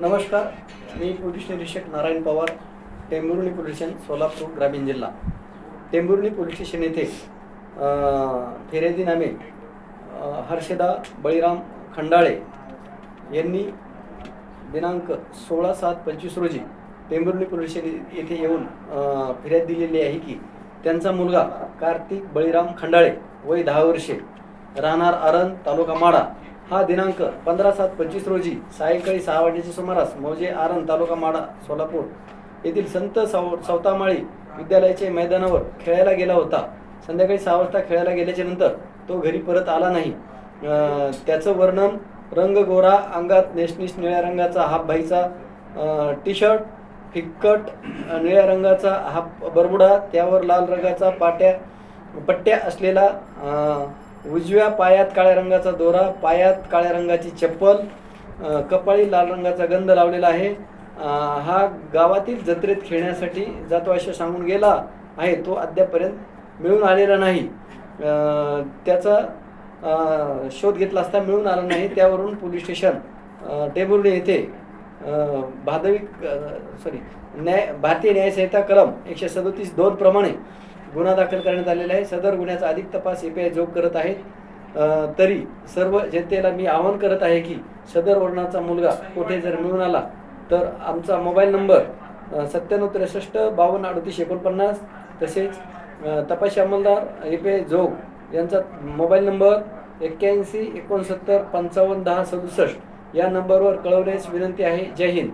नमस्कार मी पोलीस निरीक्षक नारायण पवार टेंभुर्णी पोलीस स्टेशन सोलापूर ग्रामीण जिल्हा. टेंभुर्णी पोलीस स्टेशन येथे अं, फिर्यादीनामे हर्षदा बळीराम खंडाळे यांनी दिनांक सोळा सात पंचवीस रोजी टेंभुर्णी पोलीस स्टेशन येथे येऊन फिर्याद दिलेली आहे की त्यांचा मुलगा कार्तिक बळीराम खंडाळे वय दहा वर्षे राहणार आरण तालुका माडा हा दिनांक पंधरा सात पंचवीस रोजी सायंकाळी सहा वाजेच्या सुमारास मौजे आरण तालुका माडा सोलापूर येथील संत साव सवतामाळी विद्यालयाच्या मैदानावर खेळायला गेला होता. संध्याकाळी सहा वाजता खेळायला गेल्याच्यानंतर तो घरी परत आला नाही. त्याचं वर्णन रंग गोरा अंगात नेसनीस निळ्या रंगाचा हाफ भाईचा टी शर्ट फिक्कट निळ्या रंगाचा हाफ बरबुडा त्यावर लाल रंगाचा पाट्या पट्ट्या असलेला उजव्या पायात काळ्या रंगाचा दोरा पायात काळ्या रंगाची चप्पल कपाळी लाल रंगाचा गंध लावलेला आहे. हा गावातील जत्रेत खेळण्यासाठी जातो असे सांगून गेला आहे. तो अद्यापर्यंत मिळून आलेला नाही. त्याचा शोध घेतला असता मिळून आला नाही. त्यावरून पोलीस स्टेशन टेबुर्डे येथे भादवी भादविक सॉरी न्याय भारतीय न्यायसंहिता कलम एकशे सदोतीस दोन प्रमाणे गुन्हा दाखल करण्यात आलेला आहे. सदर गुन्ह्याचा अधिक तपास एपीआय जोग करत आहे. तरी सर्व जनतेला मी आवाहन करत आहे की सदर वर्णाचा मुलगा कुठे जर मिळून आला तर आमचा मोबाईल नंबर सत्त्याण्णव त्रेसष्ट बावन्न अडतीस एकोणपन्नास तसेच तपाशी अंमलदार एपे जोग यांचा मोबाईल नंबर एक्क्याऐंशी एकोणसत्तर पंचावन्न दहा सदुसष्ट या नंबरवर कळवण्यास विनंती आहे. जय हिंद.